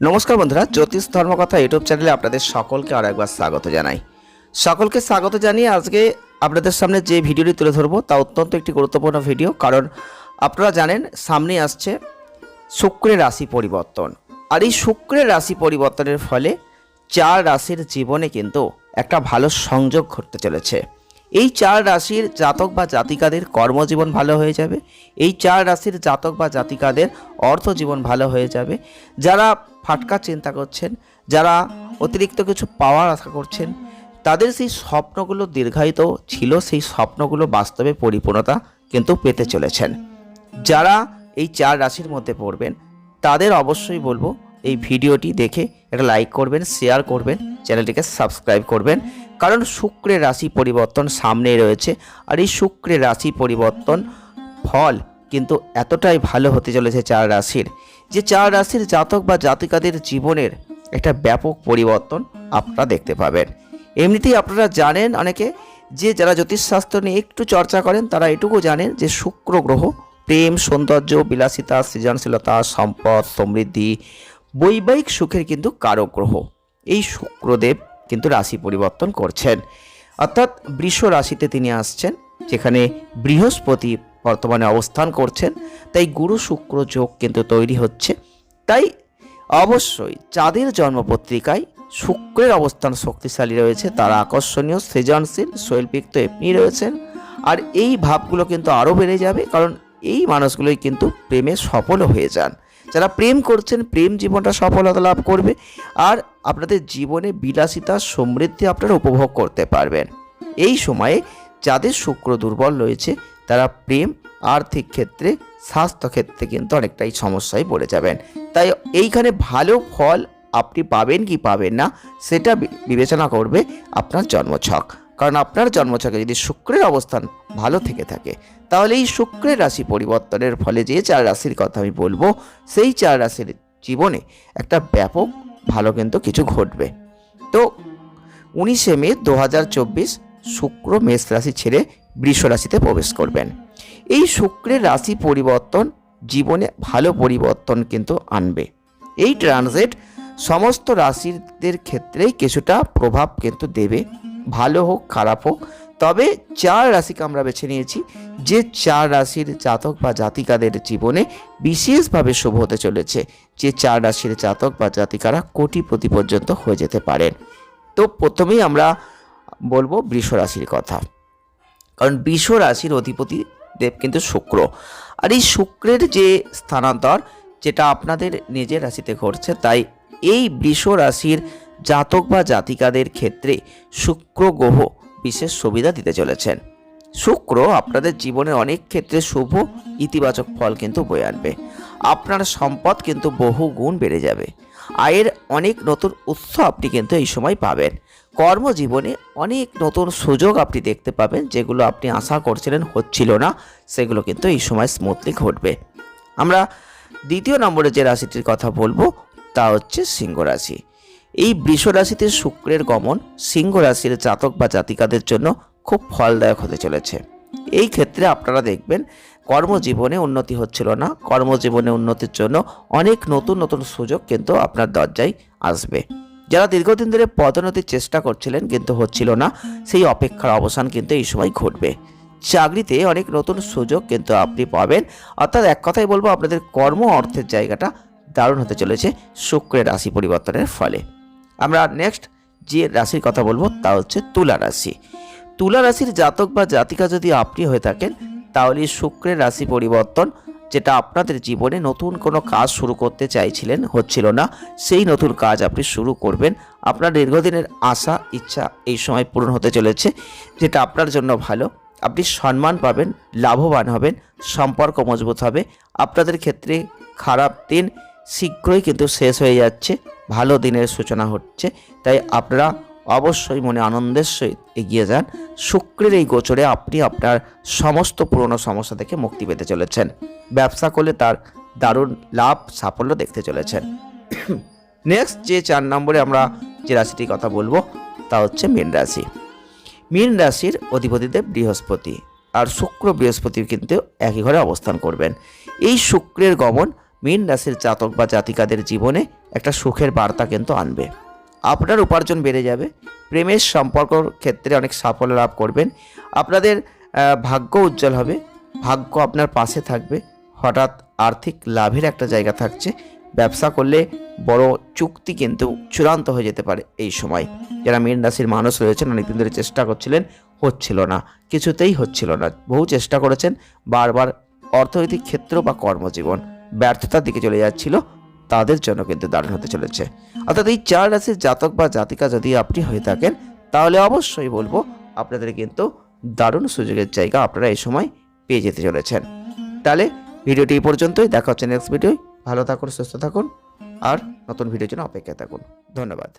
নমস্কার বন্ধুরা, জ্যোতিষ ধর্মকথা ইউটিউব চ্যানেলে আপনাদের সকলকে আর একবার স্বাগত জানাই। সকলকে স্বাগত জানিয়ে আজকে আপনাদের সামনে যে ভিডিওটি তুলে ধরবো তা অত্যন্ত একটি গুরুত্বপূর্ণ ভিডিও, কারণ আপনারা জানেন সামনে আসছে শুক্রের রাশি পরিবর্তন। আর এই শুক্রের রাশি পরিবর্তনের ফলে চার রাশির জীবনে কিন্তু একটা ভালো সংযোগ ঘটতে চলেছে। এই চার রাশির জাতক বা জাতিকাদের কর্মজীবন ভালো হয়ে যাবে, এই চার রাশির জাতক বা জাতিকাদের অর্থ জীবন ভালো হয়ে যাবে। যারা ফাটকা চিন্তা করছেন, যারা অতিরিক্ত কিছু পাওয়ার আশা করছেন, তাদের সেই স্বপ্নগুলো দীর্ঘায়িত ছিল, সেই স্বপ্নগুলো বাস্তবে পরিপূর্ণতা কিন্তু পেতে চলেছেন। যারা এই চার রাশির মধ্যে পড়বেন, তাদের অবশ্যই বলব এই ভিডিওটি দেখে একটা লাইক করবেন, শেয়ার করবেন, চ্যানেলটিকে সাবস্ক্রাইব করবেন। কারণ শুক্রের রাশি পরিবর্তন সামনে রয়েছে, আর এই শুক্রের রাশি পরিবর্তন ফল কিন্তু এতটাই ভালো হতে চলেছে চার রাশির, যে চার রাশির জাতক বা জাতিকাদের জীবনের একটা ব্যাপক পরিবর্তন আপনারা দেখতে পাবেন। এমনিতেই আপনারা জানেন অনেকে যে যারা জ্যোতিষশাস্ত্র নিয়ে একটু চর্চা করেন, তারা এটুকু জানেন যে শুক্র গ্রহ প্রেম, সৌন্দর্য, বিলাসিতা, সৃজনশীলতা, সম্পদ, সমৃদ্ধি, বৈবাহিক সুখের কিন্তু কারক গ্রহ। এই শুক্রদেব কিন্তু রাশি পরিবর্তন করছেন। অর্থাৎ বৃষ রাশিতে তিনি আসছেন, যেখানে বৃহস্পতি বর্তমানে অবস্থান করছেন। তাই গুরু শুক্র যোগ কিন্তু তৈরি হচ্ছে। তাই অবশ্যই যাদের জন্মপত্রিকায় শুক্রের অবস্থান শক্তিশালী রয়েছে, তারা আকর্ষণীয় সৃজনশীল, শৈল্পিক তো এমনি রয়েছেন। আর এই ভাবগুলো কিন্তু আরও বেড়ে যাবে, কারণ এই মানুষগুলোই কিন্তু প্রেমে সফলও হয়ে যান। যারা প্রেম করছেন, প্রেম জীবনটা সফলতা লাভ করবে, আর আপনাদের জীবনে বিলাসিতা, সমৃদ্ধি আপনারা উপভোগ করতে পারবেন। এই সময়ে যাদের শুক্র দুর্বল রয়েছে তারা প্রেম, আর্থিক ক্ষেত্রে, স্বাস্থ্য ক্ষেত্রে কিন্তু অনেকটাই সমস্যায় পড়ে যাবেন। তাই এইখানে ভালো ফল আপনি পাবেন কি পাবেন না, সেটা বিবেচনা করবে আপনার জন্মছক। কারণ আপনার জন্মছকে যদি শুক্রের অবস্থান ভালো থেকে থাকে, তাহলে এই শুক্রের রাশি পরিবর্তনের ফলে যে চার রাশির কথা আমি বলব, সেই চার রাশির জীবনে একটা ব্যাপক ভালো কিন্তু কিছু ঘটবে। তো উনিশে মে দু হাজার চব্বিশ শুক্র মেষ রাশি ছেড়ে বৃষ রাশিতে প্রবেশ করবেন। এই শুক্রের রাশি পরিবর্তন জীবনে ভালো পরিবর্তন কিন্তু আনবে। এই ট্রানজিট সমস্ত রাশিদের ক্ষেত্রেই কিছুটা প্রভাব কিন্তু দেবে। ভালো হোক, খারাপ হোক, তবে চার রাশিকে আমরা বেছে নিয়েছি। যে চার রাশির জাতক বা জাতিকাদের জীবনে বিশেষভাবে শুভ হতে চলেছে। যে চার রাশির জাতক বা জাতিকারা কোটিপতি পর্যন্ত হয়ে যেতে পারেন। তো প্রথমেই আমরা বলব বৃষ রাশির কথা। কারণ বৃষ রাশির অধিপতি দেব কিন্তু শুক্র। আর এই শুক্রের যে স্থানান্তর, যেটা আপনাদের নিজের রাশিতে ঘটছে, তাই এই বৃষ রাশির জাতক বা জাতিকাদের ক্ষেত্রে শুক্র গ্রহ বিশেষ সুবিধা দিতে চলেছেন। শুক্র আপনাদের জীবনে অনেক ক্ষেত্রে শুভ, ইতিবাচক ফল কিন্তু বয়ে আনবে। আপনার সম্পদ কিন্তু বহু গুণ বেড়ে যাবে। আয়ের অনেক নতুন উৎস আপনি কিন্তু এই সময় পাবেন। কর্মজীবনে অনেক নতুন সুযোগ আপনি দেখতে পাবেন, যেগুলো আপনি আশা করছিলেন হচ্ছিল না, সেগুলো কিন্তু এই সময় স্মুথলি ঘটবে। আমরা দ্বিতীয় নম্বরে যে রাশিটির কথা বলব, তা হচ্ছে সিংহ রাশি। এই বৃষ রাশিতে শুক্রের গমন সিংহ রাশির জাতক বা জাতিকাদের জন্য খুব ফলদায়ক হতে চলেছে। এই ক্ষেত্রে আপনারা দেখবেন কর্মজীবনে উন্নতি হচ্ছিল না। কর্মজীবনে উন্নতির জন্য অনেক নতুন নতুন সুযোগ কিন্তু আপনার দরজায় আসবে। যারা দীর্ঘদিন ধরে পদোন্নতির চেষ্টা করছিলেন কিন্তু হচ্ছিল না। সেই অপেক্ষার অবসান কিন্তু এই সময় ঘটবে। চাকরিতে অনেক নতুন সুযোগ কিন্তু আপনি পাবেন। অর্থাৎ এক কথাই বলব, আপনাদের কর্ম অর্থের জায়গাটা দারুণ হতে চলেছে শুক্রের রাশি পরিবর্তনের ফলে। আমরা নেক্সট যে রাশির কথা বলব তা হচ্ছে তুলা রাশি। তুলা রাশির জাতক বা জাতিকা যদি আপনি হয়ে থাকেন তাহলে শুক্রের রাশি পরিবর্তন, যেটা আপনাদের জীবনে নতুন কোনো কাজ শুরু করতে চাইছিলেন, হচ্ছিল না। সেই নতুন কাজ আপনি শুরু করবেন। আপনার দীর্ঘদিনের আশা, ইচ্ছা এই সময় পূরণ হতে চলেছে, যেটা আপনার জন্য ভালো। আপনি সম্মান পাবেন, লাভবান হবেন, সম্পর্ক মজবুত হবে। আপনাদের ক্ষেত্রে খারাপ দিন শীঘ্রই কিন্তু শেষ হয়ে যাচ্ছে, ভালো দিনের সূচনা হচ্ছে। তাই আপনারা অবশ্যই মনে আনন্দের সহিত এগিয়ে যান। শুক্রের এই গোচরে আপনি আপনার সমস্ত পুরনো সমস্যা থেকে মুক্তি পেতে চলেছেন। ব্যবসা করলে তার দারুণ লাভ, সাফল্য দেখতে চলেছেন। নেক্সট যে চার নম্বরে আমরা যে রাশিটির কথা বলব, তা হচ্ছে মীন রাশি। মীন রাশির অধিপতিদেব বৃহস্পতি আর শুক্র বৃহস্পতি কিন্তু একই ঘরে অবস্থান করবেন। এই শুক্রের গমন মীন রাশির জাতক বা জাতিকাদের জীবনে একটা সুখের বার্তা কিন্তু আনবে। আপনার উপার্জন বেড়ে যাবে। প্রেমের সম্পর্ক ক্ষেত্রে অনেক সাফল্য লাভ করবেন। আপনাদের ভাগ্য উজ্জ্বল হবে। ভাগ্য আপনার পাশে থাকবে। হঠাৎ আর্থিক লাভের একটা জায়গা থাকছে। ব্যবসা করলে বড় চুক্তি কিন্তু চূড়ান্ত হয়ে যেতে পারে এই সময়। যারা মীন রাশির মানুষ রয়েছেন অনেকদিন ধরে চেষ্টা করছিলেন, হচ্ছিল না। কিছুতেই হচ্ছিল না। বহু চেষ্টা করেছেন, বারবার অর্থনৈতিক ক্ষেত্র বা কর্মজীবন। ব্যর্থতার দিকে চলে যাচ্ছিল। তাদের জন্য কিন্তু দারুণ হতে চলেছে। অর্থাৎ এই চার রাশির জাতক বা জাতিকা যদি আপনি হয়ে থাকেন, তাহলে অবশ্যই বলব আপনাদের কিন্তু দারুণ সুযোগের জায়গা আপনারা এই সময় পেয়ে যেতে চলেছেন। তাহলে ভিডিওটি এই পর্যন্তই। দেখা হচ্ছে নেক্সট ভিডিও ভালো থাকুন, সুস্থ থাকুন, আর নতুন ভিডিওর জন্য অপেক্ষায় থাকুন। ধন্যবাদ।